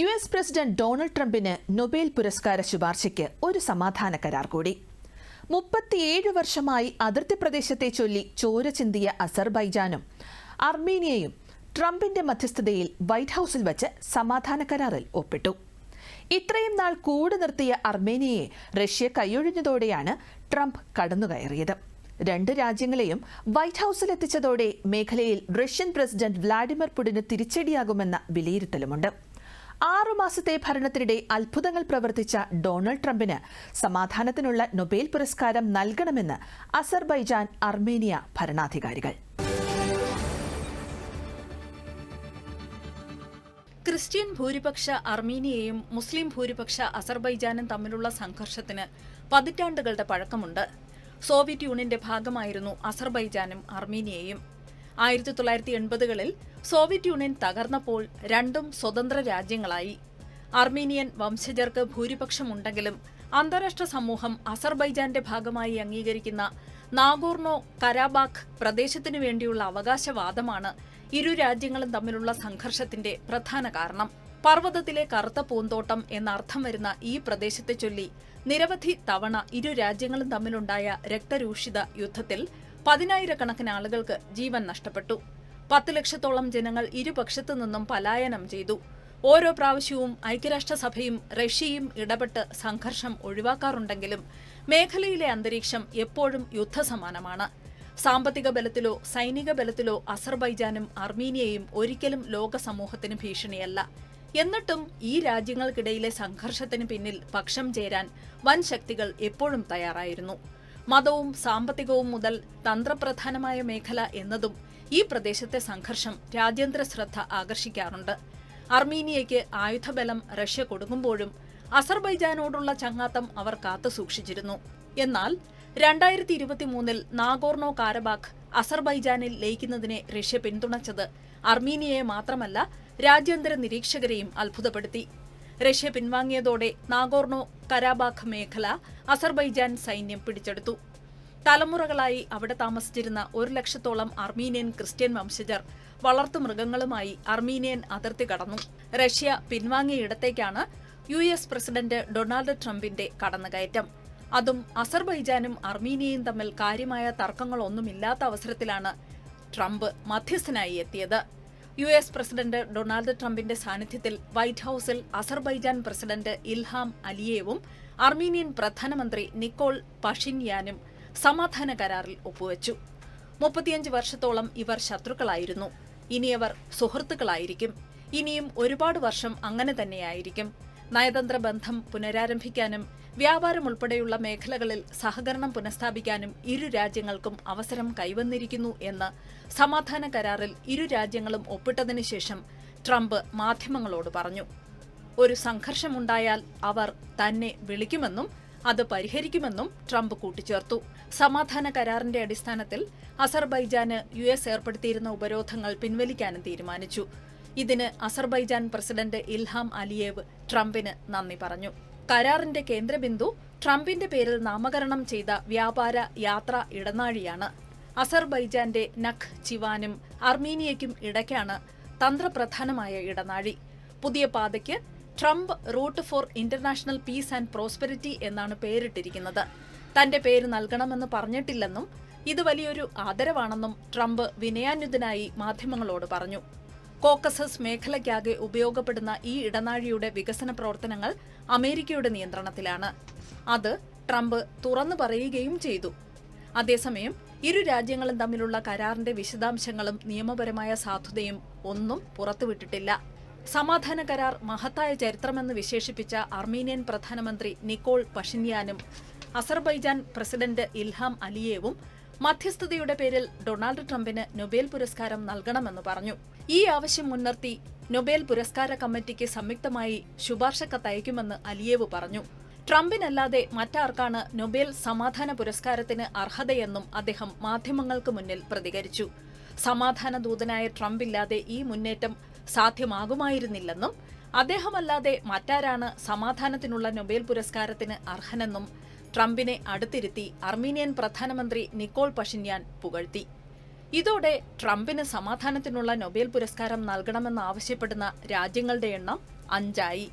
U S president Donald ട്രംപിന് Nobel പുരസ്കാര ശുപാർശയ്ക്ക് ഒരു സമാധാന കരാർ കൂടി. മുപ്പത്തിയേഴ് വർഷമായി അതിർത്തി പ്രദേശത്തെ ചൊല്ലി ചോര ചിന്തിയ അസർബൈജാനും അർമേനിയയും ട്രംപിന്റെ മധ്യസ്ഥതയിൽ വൈറ്റ് ഹൌസിൽ വച്ച് സമാധാന കരാറിൽ ഒപ്പിട്ടു. ഇത്രയും നാൾ കൂട് നിർത്തിയ അർമേനിയയെ റഷ്യ കൈയൊഴിഞ്ഞതോടെയാണ് ട്രംപ് കടന്നുകയറിയത്. രണ്ട് രാജ്യങ്ങളെയും വൈറ്റ് ഹൌസിലെത്തിച്ചതോടെ മേഖലയിൽ റഷ്യൻ പ്രസിഡന്റ് വ്ളാഡിമിർ പുടിന് തിരിച്ചടിയാകുമെന്ന വിലയിരുത്തലുമുണ്ട്. ആറുമാസത്തെ ഭരണത്തിനിടെ അത്ഭുതങ്ങൾ പ്രവർത്തിച്ച ഡൊണാൾഡ് ട്രംപിന് സമാധാനത്തിനുള്ള നൊബേൽ പുരസ്കാരം നൽകണമെന്ന് അസർബൈജാൻ അർമേനിയ ഭരണാധികാരികൾ. ക്രിസ്ത്യൻ ഭൂരിപക്ഷ അർമീനിയയും മുസ്ലിം ഭൂരിപക്ഷ അസർബൈജാനും തമ്മിലുള്ള സംഘർഷത്തിന് പതിറ്റാണ്ടുകളുടെ പഴക്കമുണ്ട്. സോവിയറ്റ് യൂണിയന്റെ ഭാഗമായിരുന്നു അസർബൈജാനും അർമീനിയയും. ആയിരത്തി തൊള്ളായിരത്തി എൺപതുകളിൽ സോവിയറ്റ് യൂണിയൻ തകർന്നപ്പോൾ രണ്ടും സ്വതന്ത്ര രാജ്യങ്ങളായി. അർമീനിയൻ വംശജർക്ക് ഭൂരിപക്ഷമുണ്ടെങ്കിലും അന്താരാഷ്ട്ര സമൂഹം അസർബൈജാന്റെ ഭാഗമായി അംഗീകരിക്കുന്ന നാഗോർണോ കരാബാഖ് പ്രദേശത്തിനു വേണ്ടിയുള്ള അവകാശവാദമാണ് ഇരു രാജ്യങ്ങളും തമ്മിലുള്ള സംഘർഷത്തിന്റെ പ്രധാന കാരണം. പർവതത്തിലെ കറുത്ത പൂന്തോട്ടം എന്നർത്ഥം വരുന്ന ഈ പ്രദേശത്തെ ചൊല്ലി നിരവധി തവണ ഇരു രാജ്യങ്ങളും തമ്മിലുണ്ടായ രക്തരൂഷിത യുദ്ധത്തിൽ പതിനായിരക്കണക്കിന് ആളുകൾക്ക് ജീവൻ നഷ്ടപ്പെട്ടു. പത്ത് ലക്ഷത്തോളം ജനങ്ങൾ ഇരുപക്ഷത്തു നിന്നും പലായനം ചെയ്തു. ഓരോ പ്രാവശ്യവും ഐക്യരാഷ്ട്രസഭയും റഷ്യയും ഇടപെട്ട് സംഘർഷം ഒഴിവാക്കാറുണ്ടെങ്കിലും മേഖലയിലെ അന്തരീക്ഷം എപ്പോഴും യുദ്ധസമാനമാണ്. സാമ്പത്തിക ബലത്തിലോ സൈനിക ബലത്തിലോ അസർബൈജാനും അർമീനിയയും ഒരിക്കലും ലോക സമൂഹത്തിന് ഭീഷണിയല്ല. എന്നിട്ടും ഈ രാജ്യങ്ങൾക്കിടയിലെ സംഘർഷത്തിന് പിന്നിൽ പക്ഷം ചേരാൻ വൻ ശക്തികൾ എപ്പോഴും തയ്യാറായിരുന്നു. മതവും സാമ്പത്തികവും മുതൽ തന്ത്രപ്രധാനമായ മേഖല എന്നതും ഈ പ്രദേശത്തെ സംഘർഷം രാജ്യാന്തര ശ്രദ്ധ ആകർഷിക്കാറുണ്ട്. അർമീനിയയ്ക്ക് ആയുധബലം റഷ്യ കൊടുക്കുമ്പോഴും അസർബൈജാനോടുള്ള ചങ്ങാത്തം അവർ കാത്തുസൂക്ഷിച്ചിരുന്നു എന്നാൽ രണ്ടായിരത്തി ഇരുപത്തിമൂന്നിൽ നാഗോർണോ കാരബാഖ് അസർബൈജാനിൽ ലയിക്കുന്നതിനെ റഷ്യ പിന്തുണച്ചത് അർമീനിയയെ മാത്രമല്ല രാജ്യാന്തര നിരീക്ഷകരെയും അത്ഭുതപ്പെടുത്തി. റഷ്യ പിൻവാങ്ങിയതോടെ നാഗോർണോ കരാബാഖ് മേഖല അസർബൈജാൻ സൈന്യം പിടിച്ചെടുത്തു. തലമുറകളായി അവിടെ താമസിച്ചിരുന്ന ഒരു ലക്ഷത്തോളം അർമീനിയൻ ക്രിസ്ത്യൻ വംശജർ വളർത്തു മൃഗങ്ങളുമായി അർമീനിയൻ അതിർത്തി കടന്നു. റഷ്യ പിൻവാങ്ങിയിടത്തേക്കാണ് യു എസ് പ്രസിഡന്റ് ഡൊണാൾഡ് ട്രംപിന്റെ കടന്നുകയറ്റം. അതും അസർബൈജാനും അർമീനിയയും തമ്മിൽ കാര്യമായ തർക്കങ്ങളൊന്നുമില്ലാത്ത അവസരത്തിലാണ് ട്രംപ് മധ്യസ്ഥനായി എത്തിയത്. യു എസ് പ്രസിഡന്റ് ഡൊണാൾഡ് ട്രംപിന്റെ സാന്നിധ്യത്തിൽ വൈറ്റ് ഹൌസിൽ അസർബൈജാൻ പ്രസിഡന്റ് ഇൽഹാം അലിയേവും അർമീനിയൻ പ്രധാനമന്ത്രി നിക്കോൾ പഷിൻയാനും സമാധാന കരാറിൽ ഒപ്പുവെച്ചു. മുപ്പത്തിയഞ്ച് വർഷത്തോളം ഇവർ ശത്രുക്കളായിരുന്നു. ഇനിയവർ സുഹൃത്തുക്കളായിരിക്കും. ഇനിയും ഒരുപാട് വർഷം അങ്ങനെ തന്നെയായിരിക്കും. നയതന്ത്ര ബന്ധം പുനരാരംഭിക്കാനും വ്യാപാരം ഉൾപ്പെടെയുള്ള മേഖലകളിൽ സഹകരണം പുനഃസ്ഥാപിക്കാനും ഇരു രാജ്യങ്ങൾക്കും അവസരം കൈവന്നിരിക്കുന്നു എന്ന് സമാധാന കരാറിൽ ഇരു രാജ്യങ്ങളും ഒപ്പിട്ടതിനു ശേഷം ട്രംപ് മാധ്യമങ്ങളോട് പറഞ്ഞു. ഒരു സംഘർഷമുണ്ടായാൽ അവർ തന്നെ വിളിക്കുമെന്നും അത് പരിഹരിക്കുമെന്നും ട്രംപ് കൂട്ടിച്ചേർത്തു. സമാധാന കരാറിന്റെ അടിസ്ഥാനത്തിൽ അസർബൈജാന് യു എസ് ഏർപ്പെടുത്തിയിരുന്ന ഉപരോധങ്ങൾ പിൻവലിക്കാനും തീരുമാനിച്ചു. ഇതിന് അസർബൈജാൻ പ്രസിഡന്റ് ഇൽഹാം അലിയേവ് ട്രംപിന് നന്ദി പറഞ്ഞു. കരാറിന്റെ കേന്ദ്രബിന്ദു ട്രംപിന്റെ പേരിൽ നാമകരണം ചെയ്ത വ്യാപാര യാത്ര ഇടനാഴിയാണ്. അസർബൈജാന്റെ നഖ് ചിവാനും അർമീനിയയ്ക്കും ഇടയ്ക്കാണ് തന്ത്രപ്രധാനമായ ഇടനാഴി. പുതിയ പാതയ്ക്ക് Trump route for international peace and prosperity എന്നാണ് പേരിട്ടിരിക്കുന്നത്. തന്റെ പേര് നൽകണമെന്ന് പറഞ്ഞിട്ടില്ലെന്നും ഇത് വലിയൊരു ആദരവാണെന്നും ട്രംപ് വിനയാന്യുതനായി മാധ്യമങ്ങളോട് പറഞ്ഞു. കോക്കസസ് മേഖലയ്ക്കാകെ ഉപയോഗപ്പെടുന്ന ഈ ഇടനാഴിയുടെ വികസന പ്രവർത്തനങ്ങൾ അമേരിക്കയുടെ നിയന്ത്രണത്തിലാണ്. അത് ട്രംപ് തുറന്നു പറയുകയും ചെയ്തു. അതേസമയം ഇരു രാജ്യങ്ങളും തമ്മിലുള്ള കരാറിന്റെ വിശദാംശങ്ങളും നിയമപരമായ സാധുതയും ഒന്നും പുറത്തുവിട്ടിട്ടില്ല. സമാധാന കരാർ മഹത്തായ ചരിത്രമെന്ന് വിശേഷിപ്പിച്ച അർമീനിയൻ പ്രധാനമന്ത്രി നിക്കോൾ പഷിന്യാനും അസർബൈജാൻ പ്രസിഡന്റ് ഇൽഹാം അലിയേവും മധ്യസ്ഥതയുടെ പേരിൽ ഡൊണാൾഡ് ട്രംപിന് നൊബേൽ പുരസ്കാരം നൽകണമെന്ന് പറഞ്ഞു. ഈ ആവശ്യം മുൻനിർത്തി നൊബേൽ പുരസ്കാര കമ്മിറ്റിക്ക് സംയുക്തമായി ശുപാർശ കത്തയക്കുമെന്ന് അലിയേവ് പറഞ്ഞു. ട്രംപിനല്ലാതെ മറ്റാർക്കാണ് നൊബേൽ സമാധാന പുരസ്കാരത്തിന് അർഹതയെന്നും അദ്ദേഹം മാധ്യമങ്ങൾക്ക് മുന്നിൽ പ്രതികരിച്ചു. സമാധാന ദൂതനായ ട്രംപ് ഇല്ലാതെ ഈ മുന്നേറ്റം സാധ്യമാകുമായിരുന്നില്ലെന്നും അദ്ദേഹമല്ലാതെ മറ്റാരാണ് സമാധാനത്തിനുള്ള നൊബേൽ പുരസ്കാരത്തിന് അർഹനെന്നും ട്രംപിനെ അടുത്തിരുത്തി അർമീനിയൻ പ്രധാനമന്ത്രി നിക്കോൾ പഷിന്യാൻ പുകഴ്ത്തി. ഇതോടെ ട്രംപിന് സമാധാനത്തിനുള്ള നൊബേൽ പുരസ്കാരം നൽകണമെന്ന് ആവശ്യപ്പെടുന്ന രാജ്യങ്ങളുടെ എണ്ണം അഞ്ചായി.